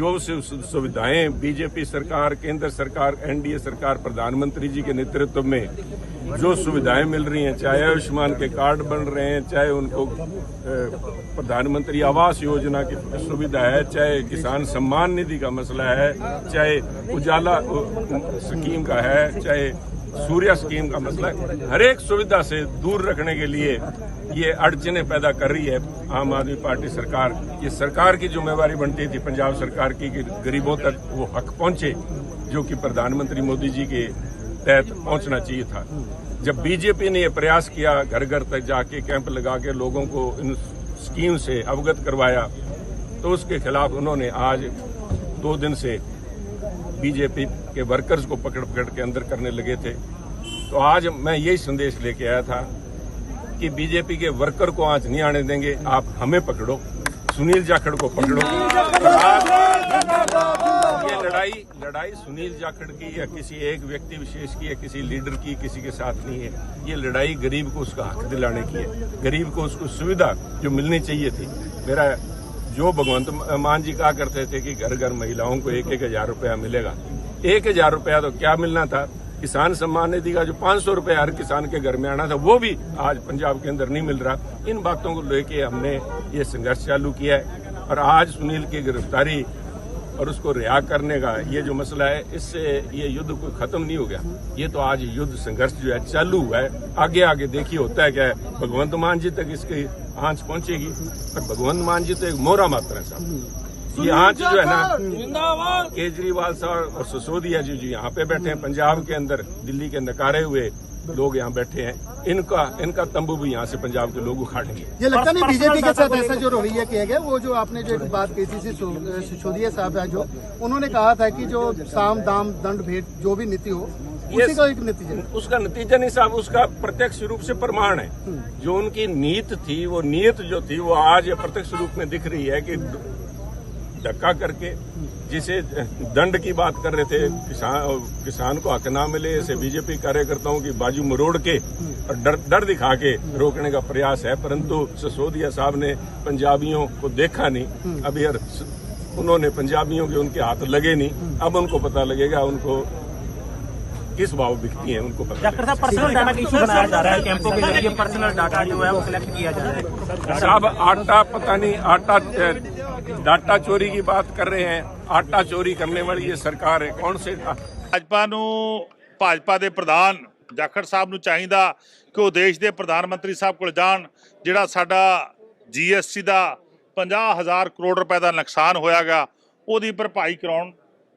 जो सुविधाएँ बीजेपी सरकार, केंद्र सरकार, एनडीए सरकार, प्रधानमंत्री जी के नेतृत्व में जो सुविधाएँ मिल रही हैं, चाहे आयुष्मान के कार्ड बन रहे हैं, चाहे उनको प्रधानमंत्री आवास योजना की सुविधा है, चाहे किसान सम्मान निधि का मसला है, चाहे उजाला स्कीम का है, चाहे सूर्या स्कीम का मसला है। हर एक सुविधा से दूर रखने के लिए ये अड़चने पैदा कर रही है। आम आदमी पार्टी सरकार ये सरकार की जिम्मेवारी बनती थी, पंजाब सरकार की, कि गरीबों तक वो हक पहुँचे, जो कि प्रधानमंत्री मोदी जी के तहत पहुँचना चाहिए था। जब बीजेपी ने यह प्रयास किया घर घर तक जाके कैंप लगा के लोगों को इन स्कीम से अवगत करवाया तो उसके खिलाफ उन्होंने आज दो दिन से बीजेपी के वर्कर्स को पकड़ पकड़ के अंदर करने लगे थे। तो आज मैं यही संदेश लेके आया था कि बीजेपी के वर्कर को आज नहीं आने देंगे। आप हमें पकड़ो। सुनील जाखड़ को पकड़ो। ये लड़ाई लड़ाई सुनील जाखड़ की या किसी एक व्यक्ति विशेष की या किसी लीडर की किसी के साथ नहीं है। ये लड़ाई गरीब को उसका हक दिलाने की है। गरीब को उसको सुविधा जो मिलनी चाहिए थी। मेरा जो भगवंत मान जी कहा करते थे कि घर घर महिलाओं को एक एक हज़ार रुपया मिलेगा। एक हज़ार रुपया तो क्या मिलना था? किसान सम्मान निधि का जो पाँच सौ रुपया हर किसान के घर में आना था, वो भी आज पंजाब के अंदर नहीं मिल रहा। इन बातों को लेके हमने ये संघर्ष चालू किया है और आज सुनील की गिरफ्तारी और उसको रिहा करने का ये जो मसला है, इससे ये युद्ध कोई खत्म नहीं हो गया। ये तो आज युद्ध संघर्ष जो है चालू हुआ है। आगे आगे देखिए होता है क्या है। भगवंत मान जी तक इसकी आँच पहुंचेगी और भगवंत मान जी तो एक मोरा मात्र है साहब। ये आँच जो है ना केजरीवाल साहब और सिसोदिया जी जो यहाँ पे बैठे हैं। पंजाब के अंदर दिल्ली के नकारे हुए लोग यहाँ बैठे हैं। इनका इनका तंबू भी यहाँ से पंजाब के लोग उखाड़ेंगे। ये लगता नहीं बीजेपी के साथ ऐसा जो रवैया किया गया वो जो आपने जो एक बात कही थी सिसो- सिसोदिया साहब है जो उन्होंने कहा था कि जो साम दाम दंड भेद जो भी नीति हो ये- उसी का एक नतीजा उसका नतीजा नहीं साहब उसका प्रत्यक्ष रूप से प्रमाण है। जो उनकी नीत थी वो नीयत जो थी वो आज प्रत्यक्ष रूप में दिख रही है कि धक्का करके जिसे दंड की बात कर रहे थे किसान किसान को हक ना मिले ऐसे बीजेपी कार्यकर्ताओं की बाजू मरोड़ के और डर डर दिखा के रोकने का प्रयास है परंतु सिसोदिया साहब ने पंजाबियों को देखा नहीं। अभी उन्होंने पंजाबियों के उनके हाथ लगे नहीं। अब उनको पता लगेगा उनको किस भाव बिकती है उनको पता डॉक्टर साहब पर्सनल डाटा का इशू बनाया जा रहा है कैंपों के ज़रिए पर्सनल डाटा जो है वो कलेक्ट किया जा रहा है। साहब आटा पता नहीं आटा डाटा चोरी की बात कर रहे हैं आटा चोरी करने वाली ये सरकार है कौन से ਭਾਜਪਾ ਨੂੰ ਭਾਜਪਾ ਦੇ ਪ੍ਰਧਾਨ ਜਾਖੜ ਸਾਹਿਬ ਨੂੰ ਚਾਹੀਦਾ ਕਿ ਉਹ ਦੇਸ਼ ਦੇ ਪ੍ਰਧਾਨ ਮੰਤਰੀ ਸਾਹਿਬ ਕੋਲ ਜਾਣ ਜਿਹੜਾ ਸਾਡਾ ਜੀਐਸਟੀ ਦਾ 50000 ਕਰੋੜ ਰੁਪਏ ਦਾ ਨੁਕਸਾਨ ਹੋਇਆਗਾ ਉਹਦੀ ਭਰਪਾਈ ਕਰਾਉਣ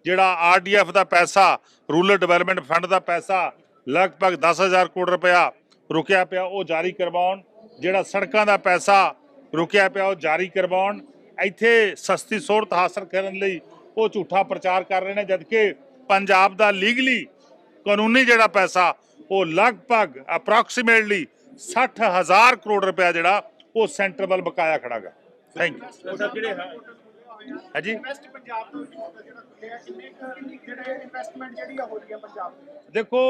ਜਿਹੜਾ ਆਰਡੀਐਫ ਦਾ ਪੈਸਾ ਰੂਰਲ ਡਿਵੈਲਪਮੈਂਟ ਫੰਡ ਦਾ ਪੈਸਾ ਲਗਭਗ 10000 ਕਰੋੜ ਰੁਪਇਆ ਰੁਕਿਆ ਪਿਆ ਉਹ ਜਾਰੀ ਕਰਵਾਉਣ ਜਿਹੜਾ ਸੜਕਾਂ ਦਾ ਪੈਸਾ ਰੁਕਿਆ ਪਿਆ ਉਹ ਜਾਰੀ ਕਰਵਾਉਣ ਇੱਥੇ ਸਸਤੀ ਸਹੂਲਤ ਹਾਸਲ ਕਰਨ ਲਈ ਉਹ ਝੂਠਾ ਪ੍ਰਚਾਰ ਕਰ ਰਹੇ ਨੇ ਜਦਕਿ ਪੰਜਾਬ ਦਾ ਲੀਗਲੀ ਕਾਨੂੰਨੀ ਜਿਹੜਾ ਪੈਸਾ ਉਹ ਲਗਭਗ ਅਪਰੋਕਸੀਮੇਟਲੀ 60000 ਕਰੋੜ ਰੁਪਇਆ ਜਿਹੜਾ ਉਹ ਸੈਂਟਰ ਵੱਲ ਬਕਾਇਆ ਖੜਾਗਾ ਥੈਂਕ ਯੂ ਹਾਂਜੀ? ਦੇਖੋ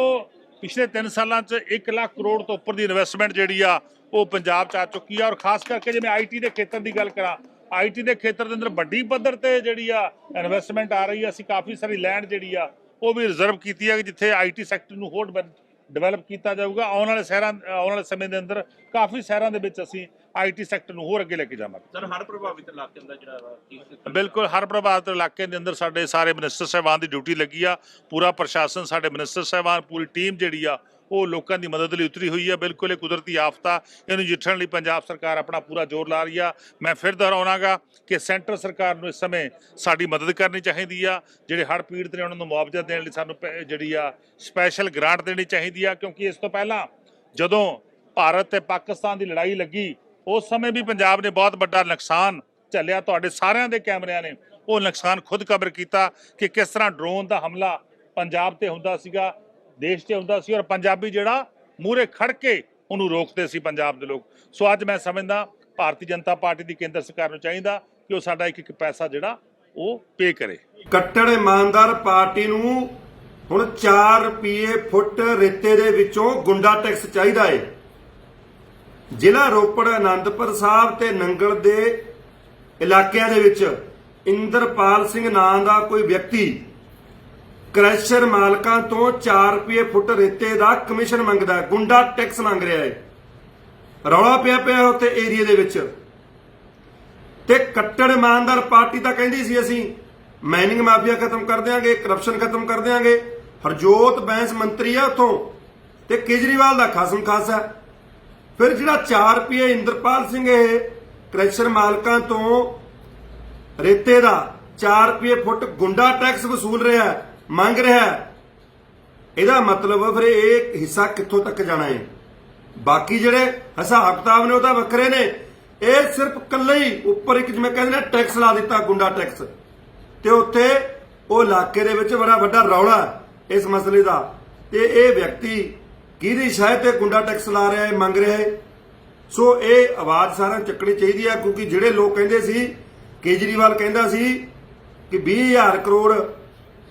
ਪਿਛਲੇ 3 ਸਾਲਾਂ 'ਚ 1 ਲੱਖ ਕਰੋੜ ਤੋਂ ਉੱਪਰ ਦੀ ਇਨਵੈਸਟਮੈਂਟ ਜਿਹੜੀ ਆ ਉਹ ਪੰਜਾਬ 'ਚ ਆ ਚੁੱਕੀ ਆ। ਔਰ ਖਾਸ ਕਰਕੇ ਜਿਵੇਂ ਆਈਟੀ ਦੇ ਖੇਤਰ ਦੀ ਗੱਲ ਕਰਾਂ ਆਈਟੀ ਦੇ ਖੇਤਰ ਦੇ ਅੰਦਰ ਵੱਡੀ ਪੱਧਰ ਤੇ ਜਿਹੜੀ ਆ ਇਨਵੈਸਟਮੈਂਟ ਆ ਰਹੀ ਆ ਅਸੀਂ ਕਾਫੀ ਸਾਰੀ ਲੈਂਡ ਜਿਹੜੀ ਆ ਉਹ ਵੀ ਰਿਜ਼ਰਵ ਕੀਤੀ ਆ ਕਿ ਜਿੱਥੇ ਆਈਟੀ ਸੈਕਟਰ ਨੂੰ ਹੋਰ ਡਿਵੈਲਪ ਕੀਤਾ ਜਾਊਗਾ। ਆਉਣ ਵਾਲੇ ਸ਼ਹਿਰਾਂ ਆਉਣ ਵਾਲੇ ਸਮੇਂ ਦੇ ਅੰਦਰ ਕਾਫੀ ਸ਼ਹਿਰਾਂ ਦੇ ਵਿੱਚ ਅਸੀਂ ਆਈਟੀ ਸੈਕਟਰ ਨੂੰ ਹੋਰ ਅੱਗੇ ਲੈ ਕੇ ਜਾਵਾਂਗੇ। ਸਰ ਹੜ ਪ੍ਰਭਾਵਿਤ ਇਲਾਕੇ ਦਾ ਜਿਹੜਾ ਬਿਲਕੁਲ ਹਰ ਪ੍ਰਭਾਵਿਤ ਇਲਾਕੇ ਦੇ ਅੰਦਰ ਸਾਡੇ ਸਾਰੇ ਮਿਨਿਸਟਰ ਸਾਹਿਬਾਨ ਦੀ ਡਿਊਟੀ ਲੱਗੀ ਆ। ਪੂਰਾ ਪ੍ਰਸ਼ਾਸਨ ਸਾਡੇ ਮਿਨਿਸਟਰ ਸਾਹਿਬਾਨ ਪੂਰੀ ਟੀਮ ਜਿਹੜੀ ਆ ਉਹ ਲੋਕਾਂ ਦੀ ਮਦਦ ਲਈ ਉਤਰੀ ਹੋਈ ਆ ਬਿਲਕੁਲ ਇਹ ਕੁਦਰਤੀ ਆਫਤਾ, ਇਹਨੂੰ ਜਿੱਠਣ ਲਈ ਪੰਜਾਬ ਸਰਕਾਰ ਆਪਣਾ ਪੂਰਾ ਜ਼ੋਰ ਲਾ ਰਹੀ ਆ। ਮੈਂ ਫਿਰ ਦੁਹਰਾਉਣਾਗਾ ਕਿ ਸੈਂਟਰ ਸਰਕਾਰ ਨੂੰ ਇਸ ਸਮੇਂ ਸਾਡੀ ਮਦਦ ਕਰਨੀ ਚਾਹੀਦੀ ਆ। ਜਿਹੜੇ ਹੜ੍ਹ ਪੀੜਤ ਨੇ ਉਹਨਾਂ ਨੂੰ ਮੁਆਵਜ਼ਾ ਦੇਣ ਲਈ ਸਾਨੂੰ ਪੈ- ਜਿਹੜੀ ਆ ਸਪੈਸ਼ਲ ਗ੍ਰਾਂਟ ਦੇਣੀ ਚਾਹੀਦੀ ਆ। ਕਿਉਂਕਿ ਇਸ ਤੋਂ ਪਹਿਲਾਂ ਜਦੋਂ ਭਾਰਤ ਤੇ ਪਾਕਿਸਤਾਨ ਦੀ ਲੜਾਈ ਲੱਗੀ, ਉਸ ਸਮੇਂ ਵੀ ਪੰਜਾਬ ਨੇ ਬਹੁਤ ਵੱਡਾ ਨੁਕਸਾਨ ਝੱਲਿਆ। ਤੁਹਾਡੇ ਸਾਰਿਆਂ ਦੇ ਕੈਮਰਿਆਂ ਨੇ ਉਹ ਨੁਕਸਾਨ ਖੁਦ ਕਬਰ ਕੀਤਾ ਕਿ ਕਿਸ ਤਰ੍ਹਾਂ ਡਰੋਨ ਦਾ ਹਮਲਾ ਪੰਜਾਬ ਤੇ ਹੁੰਦਾ ਸੀਗਾ। ਦੇਸ਼ ਤੇ ਹੁੰਦਾ ਸੀ ਔਰ ਪੰਜਾਬੀ ਜਿਹੜਾ ਮੂਹਰੇ ਖੜ ਕੇ ਉਹਨੂੰ ਰੋਕਦੇ ਸੀ ਪੰਜਾਬ ਦੇ ਲੋਕ। ਸੋ ਅੱਜ ਮੈਂ ਸਮਝਦਾ ਭਾਰਤੀ ਜਨਤਾ ਪਾਰਟੀ ਦੀ ਕੇਂਦਰ ਸਰਕਾਰ ਨੂੰ ਚਾਹੀਦਾ ਕਿ ਉਹ ਸਾਡਾ ਇੱਕ ਇੱਕ ਪੈਸਾ ਜਿਹੜਾ ਉਹ ਪੇ ਕਰੇ। ਕੱਟੜ ਇਮਾਨਦਾਰ ਪਾਰਟੀ ਨੂੰ ਹੁਣ 4 ਰੁਪਏ ਫੁੱਟ ਰੇਤੇ ਦੇ ਵਿੱਚੋਂ ਗੁੰਡਾ ਟੈਕਸ ਚਾਹੀਦਾ ਏ। ਜ਼ਿਲ੍ਹਾ ਰੋਪੜ ਆਨੰਦਪੁਰ ਸਾਹਿਬ ਤੇ ਨੰਗਲ ਦੇ ਇਲਾਕਿਆਂ ਦੇ ਵਿੱਚ ਇੰਦਰਪਾਲ ਸਿੰਘ ਨਾਂ ਦਾ ਕੋਈ ਵਿਅਕਤੀ ਕ੍ਰੈਸ਼ਰ ਮਾਲਕਾਂ ਤੋਂ 4 ਰੁਪਏ ਫੁੱਟ ਰੇਤੇ ਦਾ ਕਮਿਸ਼ਨ ਮੰਗਦਾ ਗੁੰਡਾ ਟੈਕਸ ਮੰਗ ਰਿਹਾ ਹੈ। ਰੌਲਾ ਪਿਆ ਪਿਆ ਉੱਤੇ ਏਰੀਆ ਦੇ ਵਿੱਚ। ਤੇ ਕੱਟੜ ਇਮਾਨਦਾਰ ਪਾਰਟੀ ਤਾਂ ਕਹਿੰਦੀ ਸੀ ਅਸੀਂ ਮਾਈਨਿੰਗ ਮਾਫੀਆ ਖਤਮ ਕਰ ਦਿਆਂਗੇ ਕਰਪਸ਼ਨ ਖਤਮ ਕਰ ਦਿਆਂਗੇ। ਹਰਜੋਤ ਬੈਂਸ ਮੰਤਰੀ ਆ ਉਥੋਂ ਤੇ ਕੇਜਰੀਵਾਲ ਦਾ ਖਾਸਮ ਖਾਸਾ ਫਿਰ ਜਿਹੜਾ 4 ਰੁਪਏ ਇੰਦਰਪਾਲ ਸਿੰਘ ਇਹ ਕ੍ਰੈਸ਼ਰ ਮਾਲਕਾਂ ਤੋਂ ਰੇਤੇ ਦਾ 4 ਰੁਪਏ ਫੁੱਟ ਗੁੰਡਾ ਟੈਕਸ ਵਸੂਲ ਰਿਹਾ ਹੈ, ਮੰਗ ਰਿਹਾ ਇਹਦਾ ਮਤਲਬ ਫਿਰ ਇਹ ਹਿੱਸਾ ਕਿੱਥੋਂ ਤੱਕ ਜਾਣਾ ਹੈ? ਬਾਕੀ ਜਿਹੜੇ ਹਿਸਾਬ ਕਿਤਾਬ ਨੇ ਉਹ ਤਾਂ ਵੱਖਰੇ ਨੇ। ਇਹ ਸਿਰਫ ਕੱਲੇ ਹੀ ਉੱਪਰ ਇੱਕ ਜਿਵੇਂ ਕਹਿੰਦੇ ਨੇ ਟੈਕਸ ਲਾ ਦਿੱਤਾ ਗੁੰਡਾ ਟੈਕਸ ਤੇ ਉੱਥੇ ਉਹ ਇਲਾਕੇ ਦੇ ਵਿੱਚ ਬੜਾ ਵੱਡਾ ਰੌਲਾ ਇਸ ਮਸਲੇ ਦਾ। ਤੇ ਇਹ ਵਿਅਕਤੀ ਕਿਹਦੀ ਸ਼ਾਇਦ ਤੇ ਗੁੰਡਾ ਟੈਕਸ ਲਾ ਰਿਹਾ ਹੈ, ਮੰਗ ਰਿਹਾ ਹੈ? ਸੋ ਇਹ ਆਵਾਜ਼ ਸਾਰਿਆਂ ਨੂੰ ਚੱਕਣੀ ਚਾਹੀਦੀ ਹੈ, ਕਿਉਂਕਿ ਜਿਹੜੇ ਲੋਕ ਕਹਿੰਦੇ ਸੀ, ਕੇਜਰੀਵਾਲ ਕਹਿੰਦਾ ਸੀ ਕਿ 20000 ਕਰੋੜ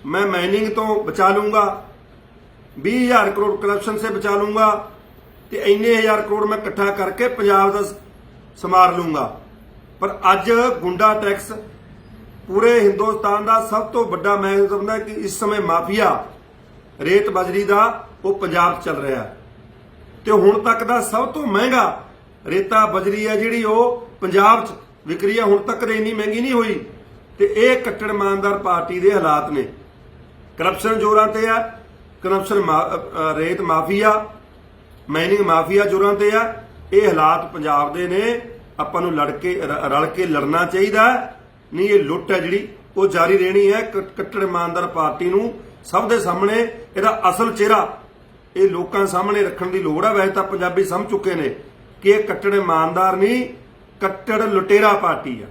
ਮੈਂ ਮਾਈਨਿੰਗ ਤੋਂ ਬਚਾ ਲੂੰਗਾ 20000 ਕਰੋੜ ਕਰਪਸ਼ਨ ਸੇ ਬਚਾ ਲੂੰਗਾ ਤੇ ਇੰਨੇ ਹਜ਼ਾਰ ਕਰੋੜ ਮੈਂ ਇਕੱਠਾ ਕਰਕੇ ਪੰਜਾਬ ਦਾ ਸ- ਲੂੰਗਾ ਪਰ ਅੱਜ ਗੁੰਡਾ ਟੈਕਸ ਪੂਰੇ ਹਿੰਦੁਸਤਾਨ ਦਾ ਸਭ ਤੋਂ ਵੱਡਾ ਮੈਂ ਸਮਝਦਾ ਕਿ ਇਸ ਸਮੇਂ ਮਾਫੀਆ ਰੇਤ ਬਜਰੀ ਦਾ ਉਹ ਪੰਜਾਬ ਚੱਲ ਰਿਹਾ ਤੇ ਹੁਣ ਤੱਕ ਦਾ ਸਭ ਤੋਂ ਮਹਿੰਗਾ ਰੇਤਾ ਬਜਰੀ ਹੈ ਜਿਹੜੀ ਉਹ ਪੰਜਾਬ 'ਚ ਵਿਕਰੀ ਹੈ ਹੁਣ ਤੱਕ ਦੇ ਇੰਨੀ ਮਹਿੰਗੀ ਨਹੀਂ ਹੋਈ ਤੇ ਇਹ ਕੱਟੜ ਇਮਾਨਦਾਰ ਪਾਰਟੀ ਦੇ ਹਾਲਾਤ ਨੇ ਕਰਪਸ਼ਨ ਜੋਰਾਂ ਤੇ ਆ, ਕਰਪਸ਼ਨ ਰੇਤ ਮਾਫੀਆ, ਮਾਈਨਿੰਗ ਮਾਫੀਆ ਜੋਰਾਂ ਤੇ ਆ। ਇਹ ਹਾਲਾਤ ਪੰਜਾਬ ਦੇ ਨੇ, ਆਪਾਂ ਨੂੰ ਲੜ ਕੇ ਰਲ ਕੇ ਲੜਨਾ ਚਾਹੀਦਾ। ਨਹੀਂ, ਇਹ ਲੁੱਟ ਹੈ ਜਿਹੜੀ, ਉਹ ਜਾਰੀ ਰਹਿਣੀ ਹੈ ਕੱਟੜ ਇਮਾਨਦਾਰ ਪਾਰਟੀ ਨੂੰ। ਸਭ ਦੇ ਸਾਹਮਣੇ ਇਹਦਾ ਅਸਲ ਚਿਹਰਾ, ਇਹ ਲੋਕਾਂ ਸਾਹਮਣੇ ਰੱਖਣ ਦੀ ਲੋੜ ਹੈ ਵੈਸੇ ਤਾਂ ਪੰਜਾਬੀ ਸਮਝ ਚੁੱਕੇ ਨੇ ਕਿ ਇਹ ਕੱਟੜ ਇਮਾਨਦਾਰ ਨਹੀਂ, ਕੱਟੜ ਲੁਟੇਰਾ ਪਾਰਟੀ ਆ।